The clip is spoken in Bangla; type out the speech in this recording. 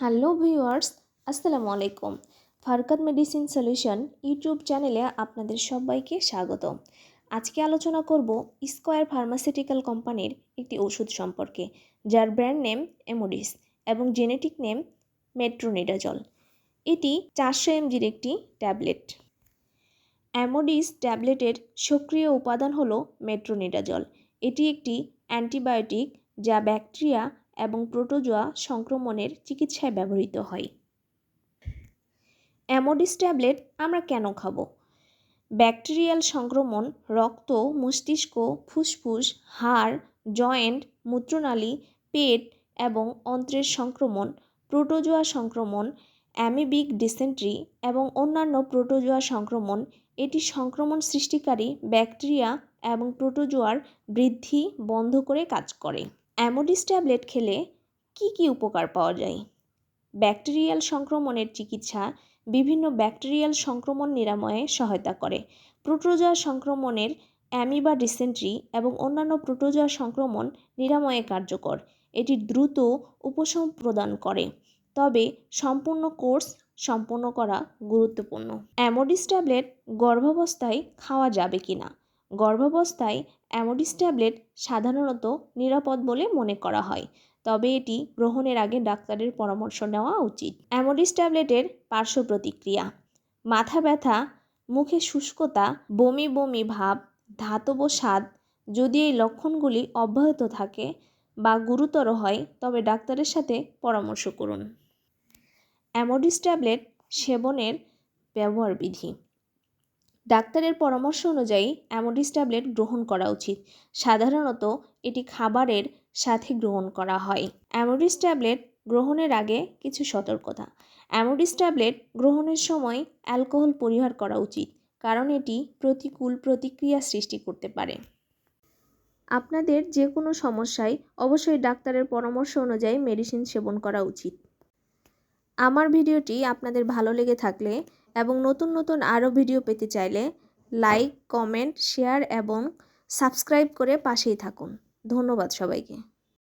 হ্যালো ভিউয়ার্স, আসসালামু আলাইকুম। ফারকাত মেডিসিন সলিউশন ইউটিউব চ্যানেলে আপনাদের সবাইকে স্বাগত। আজকে আলোচনা করব স্কোয়ার ফার্মাসিউটিক্যাল কোম্পানির একটি ওষুধ সম্পর্কে, যার ব্র্যান্ড নেম এমোডিস এবং জেনেটিক নেম মেট্রোনিডাজল। এটি চারশো এমজির একটি ট্যাবলেট। অ্যামোডিস ট্যাবলেটের সক্রিয় উপাদান হল মেট্রোনিডাজল। এটি একটি অ্যান্টিবায়োটিক যা ব্যাকটেরিয়া এবং প্রোটোজোয়া সংক্রমণের চিকিৎসায় ব্যবহৃত হয়। অ্যামোডিস ট্যাবলেট আমরা কেন খাব? ব্যাকটেরিয়াল সংক্রমণ, রক্ত, মস্তিষ্ক, ফুসফুস, হাড়, জয়েন্ট, মূত্রনালী, পেট এবং অন্ত্রের সংক্রমণ, প্রোটোজোয়া সংক্রমণ, অ্যামিবিক ডিসেন্ট্রি এবং অন্যান্য প্রোটোজোয়া সংক্রমণ, এটি সংক্রমণ সৃষ্টিকারী ব্যাকটেরিয়া এবং প্রোটোজোয়ার বৃদ্ধি বন্ধ করে কাজ করে। অ্যামোডিস ট্যাবলেট খেলে কি কি উপকার পাওয়া যায়? ব্যাকটেরিয়াল সংক্রমণের চিকিৎসা বিভিন্ন ব্যাকটেরিয়াল সংক্রমণ নিরাময়ে সহায়তা করে। প্রোটোজোয়া সংক্রমণের অ্যামিবা ডিসেন্ট্রি এবং অন্যান্য প্রোটোজোয়া সংক্রমণ নিরাময়ে কার্যকর। এটি দ্রুত উপশম প্রদান করে। তবে সম্পূর্ণ কোর্স সম্পূর্ণ করা গুরুত্বপূর্ণ। অ্যামোডিস ট্যাবলেট গর্ভাবস্থায় খাওয়া যাবে কি না গর্ভাবস্থায় অ্যামোডিস ট্যাবলেট সাধারণত নিরাপদ বলে মনে করা হয়, তবে এটি গ্রহণের আগে ডাক্তারের পরামর্শ নেওয়া উচিত। অ্যামোডিস ট্যাবলেটের পার্শ্ব প্রতিক্রিয়া, মাথা ব্যথা, মুখে শুষ্কতা, বমি বমি ভাব, ধাতব স্বাদ, যদি এই লক্ষণগুলি অব্যাহত থাকে বা গুরুতর হয়, তবে ডাক্তারের সাথে পরামর্শ করুন। অ্যামোডিস ট্যাবলেট সেবনের ব্যবহার বিধি ডাক্তারের পরামর্শ অনুযায়ী অ্যামোডিস ট্যাবলেট গ্রহণ করা উচিত। সাধারণত এটি খাবারের সাথে গ্রহণ করা হয়। অ্যামোডিস ট্যাবলেট গ্রহণের আগে কিছু সতর্কতা। অ্যামোডিস ট্যাবলেট গ্রহণের সময় অ্যালকোহল পরিহার করা উচিত, কারণ এটি প্রতিকূল প্রতিক্রিয়া সৃষ্টি করতে পারে। আপনাদের যে কোনো সমস্যায় অবশ্যই ডাক্তারের পরামর্শ অনুযায়ী মেডিসিন সেবন করা উচিত। আমার ভিডিওটি আপনাদের ভালো লেগে থাকলে এবং নতুন নতুন আরও ভিডিও পেতে চাইলে লাইক, কমেন্ট, শেয়ার এবং সাবস্ক্রাইব করে পাশেই থাকুন। ধন্যবাদ সবাইকে।